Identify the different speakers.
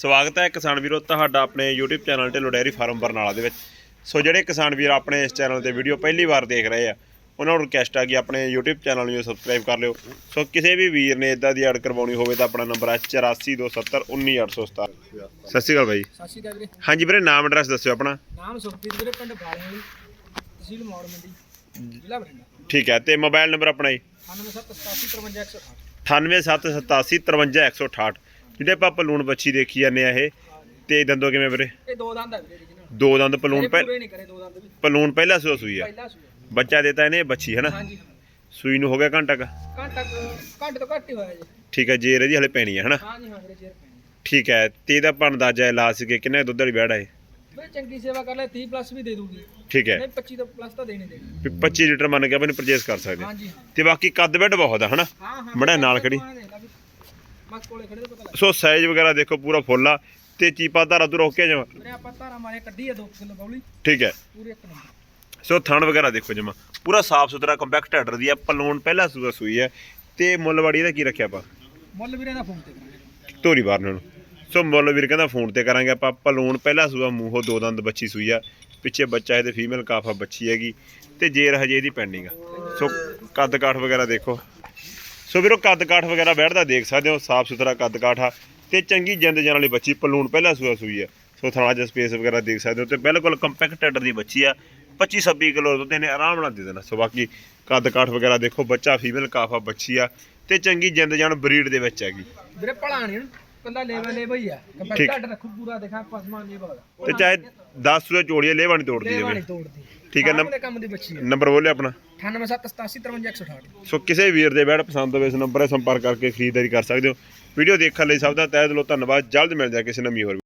Speaker 1: ਸਵਾਗਤ ਹੈ ਕਿਸਾਨ ਵੀਰੋ ਤੁਹਾਡਾ ਆਪਣੇ YouTube channel Dhillon dairy farm Barnala ਦੇ ਵਿੱਚ। ਸੋ ਜਿਹੜੇ ਕਿਸਾਨ ਵੀਰ ਆਪਣੇ ਇਸ ਚੈਨਲ ਤੇ ਵੀਡੀਓ ਪਹਿਲੀ ਵਾਰ ਦੇਖ ਰਹੇ ਆ ਉਹਨਾਂ ਨੂੰ ਰਿਕਵੈਸਟ ਆ ਕਿ ਆਪਣੇ YouTube ਚੈਨਲ ਨੂੰ ਸਬਸਕ੍ਰਾਈਬ ਕਰ ਲਿਓ। ਸੋ ਕਿਸੇ ਵੀ ਵੀਰ ਨੇ ਇਦਾਂ ਦੀ ਐਡ ਕਰਵਾਉਣੀ ਹੋਵੇ ਤਾਂ ਆਪਣਾ ਨੰਬਰ ਹੈ 8427191817 ਸਤਿ ਸ਼੍ਰੀ ਅਕਾਲ ਬਾਈ।
Speaker 2: ਸਤਿ ਸ਼੍ਰੀ ਅਕਾਲ ਵੀਰੇ।
Speaker 1: ਹਾਂਜੀ ਵੀਰੇ ਨਾਮ ਐਡਰੈਸ ਦੱਸਿਓ ਆਪਣਾ।
Speaker 2: ਨਾਮ ਸੁਖਪ੍ਰੀਤ ਵੀਰੇ ਪਿੰਡ ਬਾਲਿਆਂ ਵਾਲੀ ਤਹਿਸੀਲ ਮੌੜ ਮੰਡੀ ਜ਼ਿਲ੍ਹਾ ਬਠਿੰਡਾ।
Speaker 1: ਠੀਕ ਹੈ ਤੇ ਮੋਬਾਈਲ ਨੰਬਰ ਆਪਣਾ ਜੀ।
Speaker 2: 9778855168
Speaker 1: 9878873168 ਜਿਹੜੇ ਆਪਾਂ ਪਲੂਣ ਬੱਚੀ ਦੇਖੀ ਜਾਂਦੇ ਆ ਇਹ ਤੇ ਦੰਦੋ ਕਿਵੇਂ ਵੀਰੇ?
Speaker 2: ਇਹ ਦੋ ਦੰਦ ਆ ਵੀਰੇ
Speaker 1: ਦੋ ਦੰਦ ਪਲੂਣ ਪਹਿ
Speaker 2: ਪੂਰੇ ਨਹੀਂ ਕਰੇ ਦੋ ਦੰਦ ਵੀ।
Speaker 1: ਪਲੂਣ ਪਹਿਲਾ ਸੂਆ ਸੂਈ ਆ।
Speaker 2: ਪਹਿਲਾ ਸੂਆ।
Speaker 1: ਬੱਚਾ ਦਿੱਤਾ ਇਹਨੇ ਬੱਚੀ ਹੈ ਨਾ
Speaker 2: ਹਾਂਜੀ।
Speaker 1: ਸੂਈ ਨੂੰ ਹੋ ਗਿਆ ਘੰਟਾ ਕੁ?
Speaker 2: ਘੰਟਾ ਘੰਟੇ ਤੋਂ ਘੱਟ ਹੀ ਹੋਇਆ ਜੀ।
Speaker 1: ਠੀਕ ਹੈ ਜੇਰ ਇਹਦੀ ਹਲੇ ਪੈਣੀ ਹੈ ਹਨਾ?
Speaker 2: ਹਾਂਜੀ ਹਾਂ ਵੀਰੇ ਚੇਰ ਪੈਣੀ
Speaker 1: ਠੀਕ ਹੈ ਤੇ ਇਹਦਾ ਆਪਾਂ ਅੰਦਾਜ਼ਾ ਲਾ ਸਕੇ ਕਿੰਨੇ ਦੁੱਧ ਵਾਲੀ ਬੈੜ ਹੈ?
Speaker 2: ਵੀਰੇ ਚੰਗੀ ਸੇਵਾ ਕਰ ਲੈ 30 ਪਲੱਸ ਵੀ ਦੇ ਦੂਗੀ।
Speaker 1: ਠੀਕ ਹੈ
Speaker 2: ਨਹੀਂ 25 ਤੋਂ ਪਲੱਸ ਤਾਂ ਦੇਣੇ ਦੇਣੇ।
Speaker 1: ਵੀ 25 ਲੀਟਰ ਮੰਨ ਕੇ ਆਪਾਂ ਇਹਨੂੰ ਪਰਚੇਸ ਕਰ ਸਕਦੇ ਹਾਂ।
Speaker 2: ਹਾਂਜੀ ਹਾਂ।
Speaker 1: ਤੇ ਬਾਕੀ ਕੱਦ ਬੈਡ ਬਹੁਤ ਆ ਹਨਾ?
Speaker 2: ਹਾਂ ਹਾਂ
Speaker 1: ਮੜਾ ਨਾਲ ਖੜੀ। ਸੋ ਸਾਈਜ਼ ਵਗੈਰਾ ਦੇਖੋ ਪੂਰਾ ਫੁੱਲ ਆ। ਤੇ ਚੀਪਾ ਧਾਰਾ ਤੋਂ ਰੋਕ ਕੇ ਜਾਵਾਂ
Speaker 2: ਵੀਰੇ ਆਪਾਂ ਧਾਰਾ ਮਾਰੇ ਕੱਢੀ ਆ 2 ਕਿਲੋ ਬੌਲੀ।
Speaker 1: ਠੀਕ ਹੈ।
Speaker 2: ਪੂਰੇ ਇੱਕ ਨੰਬਰ।
Speaker 1: ਸੋ ਥਣ ਵਗੈਰਾ ਦੇਖੋ ਜਮਾ। ਪੂਰਾ ਸਾਫ਼ ਸੁਥਰਾ ਕੰਪੈਕਟ ਹੈਡਰ ਦੀ ਆ ਪਲੂਣ ਪਹਿਲਾ ਸੂਆ ਸੂਈ ਹੈ। ਤੇ ਮੁੱਲਵਾੜੀ ਇਹਦਾ ਕੀ ਰੱਖਿਆ ਆਪਾਂ?
Speaker 2: ਮੁੱਲ ਵੀਰੇ ਦਾ ਫੋਨ ਤੇ
Speaker 1: ਧੋਰੀ ਬਾਰਨ ਨੂੰ ਸੋ ਮੁੱਲ ਵੀਰ ਕਹਿੰਦਾ ਫੋਨ ਤੇ ਕਰਾਂਗੇ ਆਪਾਂ। ਪਲੂਣ ਪਹਿਲਾ ਸੂਆ ਮੂੰਹੋਂ ਦੋ ਦੰਦ ਬੱਚੀ ਸੂਈ ਆ। ਪਿੱਛੇ ਬੱਚਾ ਇਹਦੇ ਫੀਮੇਲ ਕਾਫਾ ਬੱਚੀ ਹੈਗੀ। ਤੇ ਜੇਰ ਹਜੇ ਇਹਦੀ ਪੈਂਡਿੰਗ ਆ। ਸੋ ਕੱਦ ਕਾਠ ਵਗੈਰਾ ਦੇਖੋ। ਸੋ ਵੀਰੋ ਕੱਦ ਕਾਠ ਵਗੈਰਾ ਬੈਠਦਾ, ਦੇਖ ਸਕਦੇ ਹੋ, ਸਾਫ਼ ਸੁਥਰਾ ਕੱਦ ਕਾਠ ਆ। ਤੇ ਚੰਗੀ ਜਿੰਦ ਜਾਨ ਵਾਲੀ ਬੱਚੀ ਪਲੂਣ ਪਹਿਲਾ ਸੂਆ ਸੂਈ ਆ। ਸੋ ਥਣਾ ਜਿਹਾ ਸਪੇਸ ਵਗੈਰਾ ਦੇਖ ਸਕਦੇ ਹੋ ਤੇ ਬਿਲਕੁਲ ਕੰਪੈਕਟ ਦੀ ਬੱਚੀ ਆ। 25 26 ਕਿਲੋ ਦੁੱਧ ਇਹਨੇ ਆਰਾਮ ਨਾਲ ਦੇ ਦੇਣਾ। ਸੋ ਬਾਕੀ ਕੱਦ ਕਾਠ ਵਗੈਰਾ ਦੇਖੋ, ਬੱਚਾ ਫੀਮੇਲ ਕਾਫਾ ਬੱਚੀ ਆ। ਤੇ ਚੰਗੀ ਜਿੰਦ ਜਾਨ ਬਰੀਡ ਦੇ ਵਿੱਚ ਹੈਗੀ।
Speaker 2: ਵੀਰੇ, ਭਲਾ ਨਹੀਂ ਕੰਦਾ ਲੈਵਾ ਲੈ ਬਈ ਆ।
Speaker 1: ਠੀਕ।
Speaker 2: ਕੰਪੈਕਟ ਰੱਖੋ ਪੂਰਾ ਦੇਖਾ ਪਸਮਾ ਨਹੀਂ ਬਗਦਾ।
Speaker 1: ਤੇ ਚਾਹੇ 10 ਸੂਏ ਚੋੜੀਏ ਲੇਵਾ ਨਹੀਂ ਤੋੜਦੀ
Speaker 2: ਲੈਵਾ
Speaker 1: ਜਾਵੇ
Speaker 2: ਨਹੀਂ ਤੋੜਦੀ।
Speaker 1: ਠੀਕ ਹੈ,
Speaker 2: ਦੇ ਕੰਮ ਦੀ ਬੱਚੀ ਹੈ
Speaker 1: ਨੰਬਰ ਬੋਲੇ ਆਪਣਾ?
Speaker 2: 9787853168
Speaker 1: ਸੋ ਕਿਸੇ ਵੀਰ ਦੇ ਬੈਡ ਪਸੰਦ ਹੋਵੇ ਇਸ ਨੰਬਰ 'ਤੇ ਸੰਪਰਕ ਕਰਕੇ ਖਰੀਦਦਾਰੀ ਕਰ ਸਕਦੇ ਹੋ। ਵੀਡੀਓ ਦੇਖਣ ਲਈ ਸਭ ਦਾ ਤਹਿ ਦਿਲੋਂ ਧੰਨਵਾਦ। ਜਲਦ ਮਿਲ ਜਾ ਕਿਸੇ ਨਵੀਂ ਹੋਰ